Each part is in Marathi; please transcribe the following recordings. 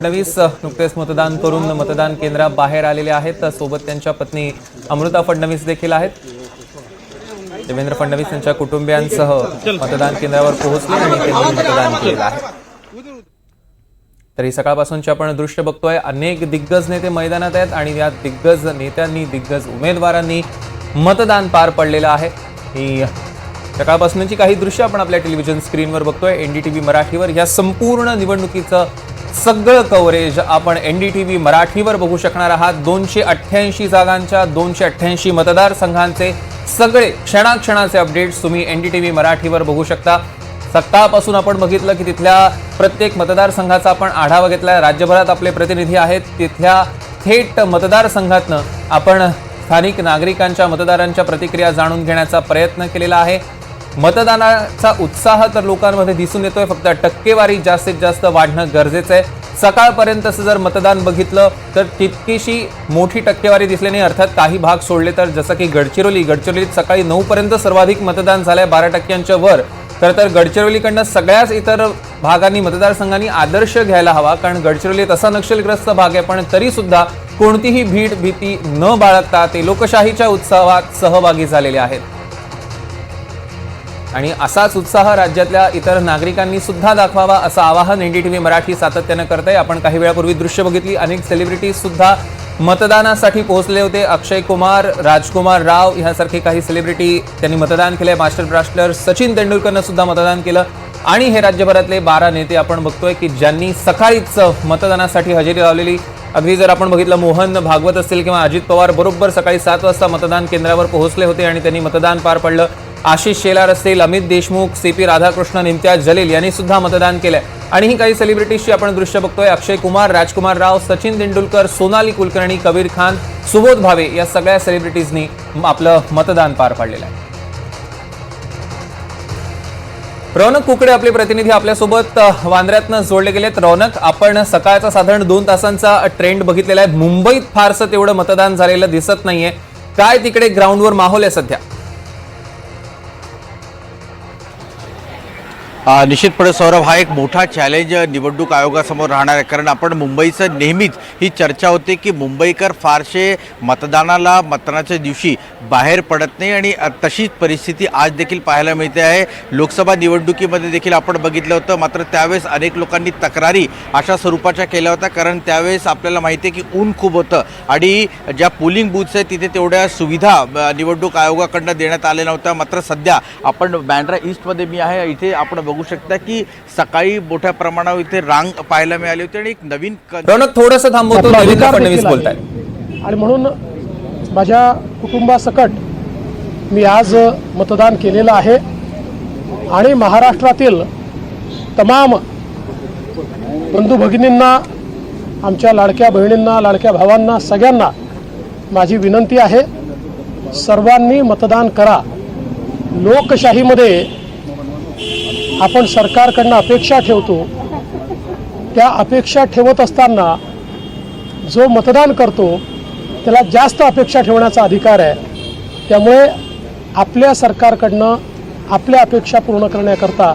फडणवीस नुकतेच मतदान करून मतदान केंद्राबाहेर आलेले आहेत. सोबत त्यांच्या पत्नी अमृता फडणवीस देखील आहेत. देवेंद्र फडणवीस यांच्या कुटुंबियांसह मतदान केंद्रावर पोहोचले आणि त्यांनी मतदान केलं आहे. तरी सकाळपासूनचे आपण दृश्य बघतोय. अनेक दिग्गज नेते मैदानात आहेत आणि या दिग्गज नेत्यांनी दिग्गज उमेदवारांनी मतदान पार पडलेलं आहे. ही सकाळपासूनची काही दृश्य आपण आपल्या टेलिव्हिजन स्क्रीनवर बघतोय. एनडीटीव्ही मराठीवर या संपूर्ण निवडणुकीचं सगळं कव्हरेज आपण एन डी टी व्ही मराठीवर बघू शकणार आहात. दोनशे अठ्ठ्याऐंशी जागांच्या दोनशे अठ्ठ्याऐंशी मतदारसंघांचे सगळे क्षणाक्षणाचे अपडेट्स तुम्ही एन डी टी व्ही मराठीवर बघू शकता. सकाळपासून आपण बघितलं की तिथल्या प्रत्येक मतदारसंघाचा आपण आढावा घेतलाय. राज्यभरात आपले प्रतिनिधी आहेत. तिथल्या थेट मतदारसंघातनं आपण स्थानिक नागरिकांच्या मतदारांच्या प्रतिक्रिया जाणून घेण्याचा प्रयत्न केलेला आहे. मतदानाचा उत्साह तर लोकांमध्ये दिसून येतोय. फक्त टक्केवारी जास्तीत जास्त वाढणं गरजेचं आहे. सकाळपर्यंतचं जर मतदान बघितलं तर तितकीशी मोठी टक्केवारी दिसली नाही अर्थात काही भाग सोडले तर जसं की गडचिरोली गडचिरोलीत सकाळी नऊपर्यंत सर्वाधिक मतदान झालंय बारा टक्क्यांच्या वर. तर तर गडचिरोलीकडनं सगळ्याच इतर भागांनी मतदारसंघांनी आदर्श घ्यायला हवा कारण गडचिरोली तसा नक्षलग्रस्त भाग आहे पण तरीसुद्धा कोणतीही भीड भीती न बाळगता ते लोकशाहीच्या उत्सवात सहभागी झालेले आहेत. आणि असाच उत्साह राज्यातल्या इतर नागरिकांनी सुद्धा दाखवावा असं आवाहन एनडीटीव्ही मराठी सातत्यानं करत आहे आपण काही वेळापूर्वी दृश्य बघितली. अनेक सेलिब्रिटीज सुद्धा मतदानासाठी पोहोचले होते. अक्षय कुमार राजकुमार राव ह्यासारखे काही सेलिब्रिटी त्यांनी मतदान केलंय. मास्टर ब्लास्टर सचिन तेंडुलकरनं सुद्धा मतदान केलं. आणि हे राज्यभरातले बारा नेते आपण बघतोय की ज्यांनी सकाळीच मतदानासाठी हजेरी लावलेली. अगदी जर आपण बघितलं मोहन भागवत असतील किंवा अजित पवार बरोबर सकाळी सात वाजता मतदान केंद्रावर पोहोचले होते आणि त्यांनी मतदान पार पडलं. आशिष शेलार असतील अमित देशमुख सी पी राधाकृष्णन इम्तियाज जलील यांनी सुद्धा मतदान केलंय. आणि ही काही सेलिब्रिटीजची आपण दृश्य बघतोय. अक्षय कुमार राजकुमार राव सचिन तेंडुलकर सोनाली कुलकर्णी कबीर खान सुबोध भावे या सगळ्या सेलिब्रिटीजनी आपलं मतदान पार पाडलेलं आहे. रौनक कुकडे आपले प्रतिनिधी आपल्यासोबत वांद्र्यातनं जोडले गेलेत. रौनक आपण सकाळचा साधारण दोन तासांचा ट्रेंड बघितलेला आहे. मुंबईत फारसं तेवढं मतदान झालेलं दिसत नाहीये. काय तिकडे ग्राउंडवर माहोल आहे सध्या? निश्चितपणे सौरभ हा एक मोठा चॅलेंज निवडणूक आयोगासमोर राहणार आहे. कारण आपण मुंबईचं नेहमीच ही चर्चा होते की मुंबईकर फारसे मतदानाला मतदानाच्या दिवशी बाहेर पडत नाही आणि तशीच परिस्थिती आज देखील पाहायला मिळते आहे. लोकसभा निवडणुकीमध्ये देखील आपण बघितलं होतं मात्र त्यावेळेस अनेक लोकांनी तक्रारी अशा स्वरूपाच्या केल्या होत्या. कारण त्यावेळेस आपल्याला माहिती आहे की ऊन खूप होतं आणि ज्या पोलिंग बूथ्स आहेत तिथे तेवढ्या सुविधा निवडणूक आयोगाकडनं देण्यात आल्या नव्हत्या. मात्र सध्या आपण बँड्रा ईस्टमध्ये मी आहे इथे आपण बघू शकता की सकाळी मोठ्या प्रमाणावर इथे रांग पाहायला मिळाली होती आणि एक नवीन रौनक थोडस थांबवतो देवेंद्र फडणवीस आहे. आणि म्हणून माझ्या कुटुंबासकट मी आज मतदान केलेलं आहे. आणि महाराष्ट्रातील तमाम बंधू भगिनींना आमच्या लाडक्या बहिणींना लाडक्या भावांना सगळ्यांना माझी विनंती आहे सर्वांनी मतदान करा. लोकशाहीमध्ये आपण सरकारकडनं अपेक्षा ठेवतो त्या अपेक्षा ठेवत असताना जो मतदान करतो त्याला जास्त अपेक्षा ठेवण्याचा अधिकार आहे. त्यामुळे आपल्या सरकारकडनं आपल्या अपेक्षा पूर्ण करण्याकरता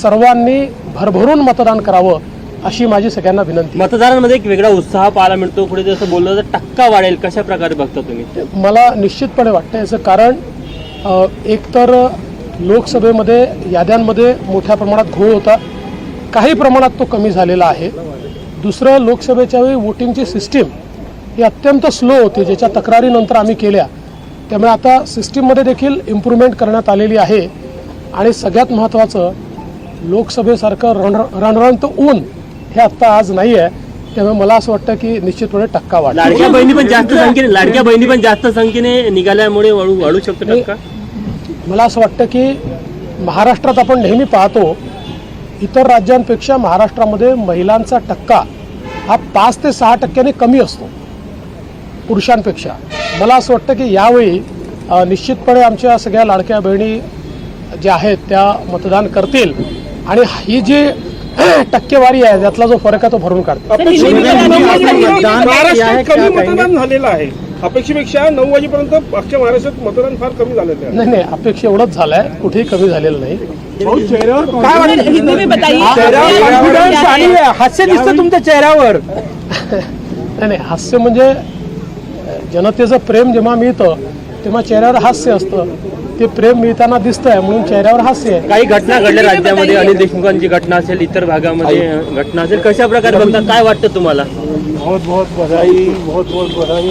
सर्वांनी भरभरून मतदान करावं अशी माझी सगळ्यांना विनंती. मतदारांमध्ये एक वेगळा उत्साह पाहायला मिळतो. पुढे जसं बोललं तर टक्का वाढेल. कशा प्रकारे बघता तुम्ही? मला निश्चितपणे वाटतं याचं कारण एकतर लोकसभेमध्ये याद्यांमध्ये मोठ्या प्रमाणात घोळ होता. काही प्रमाणात तो कमी झालेला आहे. दुसरं लोकसभेच्या वेळी वोटिंगची सिस्टीम ही अत्यंत स्लो होती. ज्याच्या तक्रारीनंतर आम्ही केल्या. त्यामुळे आता सिस्टीममध्ये देखील इम्प्रूव्हमेंट करण्यात आलेली आहे. आणि सगळ्यात महत्त्वाचं लोकसभेसारखं रण रणरणत ऊन हे आत्ता आज नाही आहे त्यामुळे मला असं वाटतं की निश्चितपणे टक्का वाढेल. लाडक्या बहिणी पण जास्त संख्येने लाडक्या बहिणी पण जास्त संख्येने निघाल्यामुळे वाढू वाढू शकतो मला असं वाटतं की महाराष्ट्रात आपण नेहमी पाहतो इतर राज्यांपेक्षा महाराष्ट्रामध्ये महिलांचा टक्का हा पाच ते सहा टक्क्याने कमी असतो पुरुषांपेक्षा. मला असं वाटतं की यावेळी निश्चितपणे आमच्या सगळ्या लाडक्या बहिणी ज्या आहेत त्या मतदान करतील आणि ही जी टक्केवारी आहे त्यातला जो फरक आहे तो भरून काढतो महाराष्ट्रात कमी मतदान झालेलं आहे. अपेक्षेपेक्षा नऊ वाजेपर्यंत अख्ख्या महाराष्ट्रात मतदान फार कमी झालेलं आहे. नाही नाही अपेक्षा एवढंच झालंय कुठेही कमी झालेलं नाही. हिंदी में कॉन्फिडन्स आणि हास्य दिसतं तुमच्या चेहऱ्यावर. नाही नाही हास्य म्हणजे जनतेचं प्रेम जेव्हा मिळतं तेव्हा चेहऱ्यावर हास्य असतं. ते प्रेम मिळताना दिसतंय म्हणून चेहऱ्यावर हास्य आहे. काही घटना घडल्या राज्यामध्ये? अनिल देशमुखांची घटना असेल इतर भागामध्ये घटना असेल कशा प्रकारे बघता काय वाटतं तुम्हाला? बहुत बहुत बधाई बहुत बहुत बधाई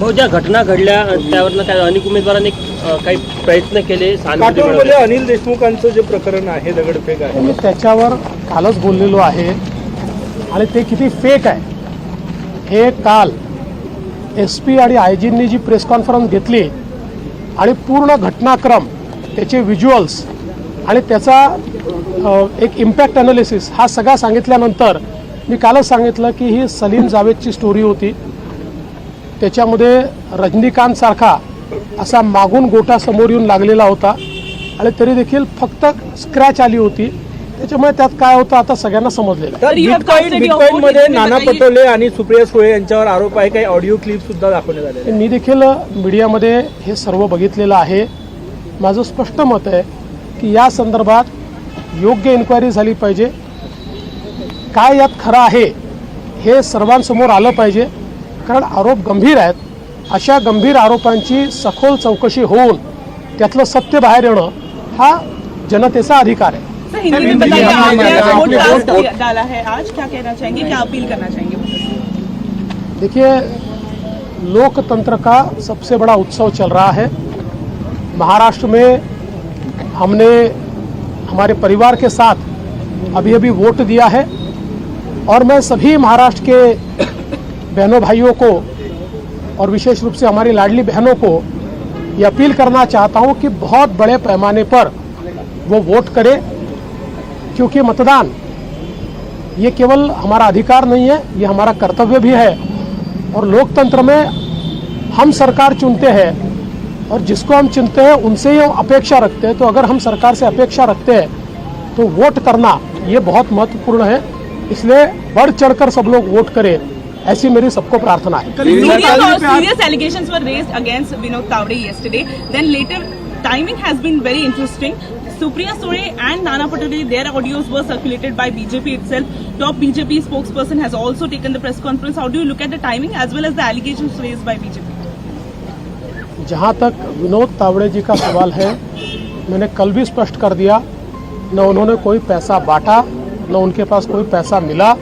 भाऊ ज्या घटना घडल्या त्यावरनं काय अनेक उमेदवारांनी काही प्रयत्न केले काटोलमध्ये. अनिल देशमुखांचं जे प्रकरण आहे दगडफेक आहे. मी त्याच्यावर कालच बोललेलो आहे. आणि ते किती फेक आहे. हे काल एस पी आणि आय जींनी जी प्रेस कॉन्फरन्स घेतली आणि पूर्ण घटनाक्रम त्याचे व्हिज्युअल्स आणि त्याचा एक इम्पॅक्ट अनालिसिस हा सगळा सांगितल्यानंतर मी कालच सांगितलं की ही सलीम जावेदची स्टोरी होती. त्याच्यामध्ये रजनीकांतसारखा असा मागून गोटा समोर येऊन लागलेला होता. आणि तरी देखील फक्त स्क्रॅच आली होती. त्याच्यामुळे त्यात काय होतं आता सगळ्यांना समजलेलं. मध्ये नाना पटोले आणि सुप्रिया सुळे यांच्यावर आरोप आहे काही ऑडिओ क्लिप सुद्धा दाखवण्यात आले मी देखील मीडियामध्ये हे सर्व बघितलेलं आहे. माझं स्पष्ट मत आहे की या संदर्भात योग्य इन्क्वायरी झाली पाहिजे. काय यात खरं आहे हे सर्वांसमोर आलं पाहिजे. कारण आरोप गंभीर आहेत. अशा गंभीर आरोपांची सखोल चौकशी होऊन त्यातलं सत्य बाहेर येणं हा जनतेचा अधिकार आहे. है आज क्या कहना चाहेंगे क्या अपील करना चाहेंगे? देखिए लोकतंत्र का सबसे बड़ा उत्सव चल रहा है। महाराष्ट्र में हमने हमारे परिवार के साथ अभी अभी वोट दिया है और मैं सभी महाराष्ट्र के बहनों भाइयों को और विशेष रूप से हमारी लाडली बहनों को ये अपील करना चाहता हूँ कि बहुत बड़े पैमाने पर वो वोट करें, क्योंकि मतदान ये केवल हमारा अधिकार नहीं है, ये हमारा कर्तव्य भी है। और लोकतंत्र में हम सरकार चुनते हैं और जिसको हम चुनते हैं, उनसे ही हम अपेक्षा रखते हैं। तो अगर हम सरकार से अपेक्षा रखते हैं तो वोट करना ये बहुत महत्वपूर्ण है। इसलिए बढ़ चढ़कर सब लोग वोट करें। ऐसी मेरी सबको प्रार्थना है Serious allegations were raised against Vinod Tawde yesterday. Then later, timing has been very interesting. Supriya Sure and Nana Patole, their audios were circulated by BJP itself. Top BJP spokesperson has also taken the press conference. How do you look at the timing as well as the allegations raised by BJP? जहाँ तक विनोद तावड़े जी का सवाल है मैंने कल भी स्पष्ट कर दिया न उन्होंने कोई पैसा बांटा न उनके पास कोई पैसा मिला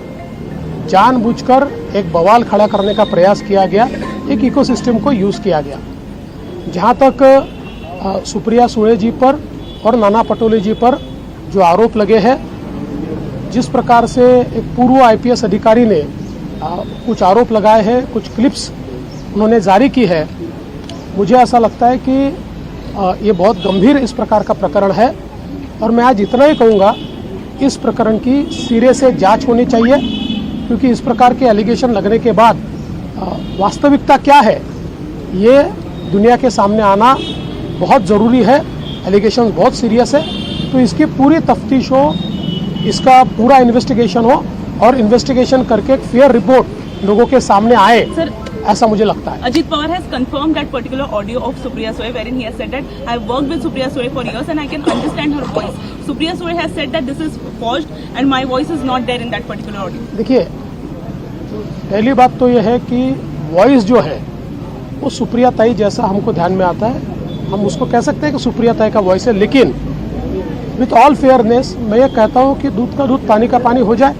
जानबूझकर एक बवाल खड़ा करने का प्रयास किया गया एक इकोसिस्टम को यूज़ किया गया। जहाँ तक सुप्रिया सुळे जी पर और नाना पटोले जी पर जो आरोप लगे हैं जिस प्रकार से एक पूर्व आईपीएस अधिकारी ने अ, कुछ आरोप लगाए हैं कुछ क्लिप्स उन्होंने जारी की है मुझे ऐसा लगता है कि अ, ये बहुत गंभीर इस प्रकार का प्रकरण है। और मैं आज इतना ही कहूँगा इस प्रकरण की सिरे से जाँच होनी चाहिए। क्योंकि इस प्रकार के एलिगेशन लगने के बाद वास्तविकता क्या है ये दुनिया के सामने आना बहुत ज़रूरी है। एलिगेशन बहुत सीरियस है। तो इसकी पूरी तफ्तीश हो इसका पूरा इन्वेस्टिगेशन हो और इन्वेस्टिगेशन करके एक फेयर रिपोर्ट लोगों के सामने आए। Sir, ऐसा मुझे लगता है। Ajit Pawar has confirm that particular audio of Supriya Sule where in has that I work with Supriya Sule for years and I can understand her voice Supriya Sule has said that this is false and my voice is not there in that particular audio देखिए पहली बात तो यह है कि वॉइस जो है वो सुप्रिया ताई जैसा हमको ध्यान में आता है। हम उसको कह सकते हैं कि सुप्रिया ताई का वॉइस है लेकिन विथ ऑल फेयरनेस मैं ये कहता हूँ कि दूध का दूध पानी का पानी हो जाए।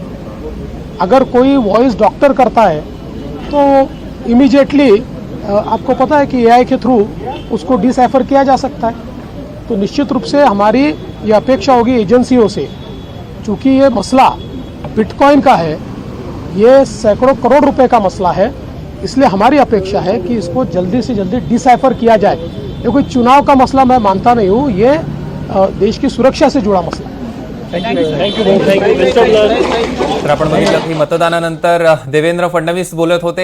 अगर कोई वॉइस डॉक्टर करता है तो इमीडिएटली आपको पता है कि एआई के थ्रू उसको डिसाइफर किया जा सकता है तो निश्चित रूप से हमारी ये अपेक्षा होगी एजेंसियों से चूँकि ये मसला बिटकॉइन का है ये सैकड़ों करोड़ रुपए का मसला है इसलिए हमारी अपेक्षा है कि इसको जल्दी से जल्दी डिसाइफर किया जाए ये कोई चुनाव का मसला मैं मानता नहीं हूँ ये देश की सुरक्षा से जुड़ा मसला है thank you thank you best of luck तर आपण बघितलं की मतदानानंतर देवेंद्र फडणवीस बोलत होते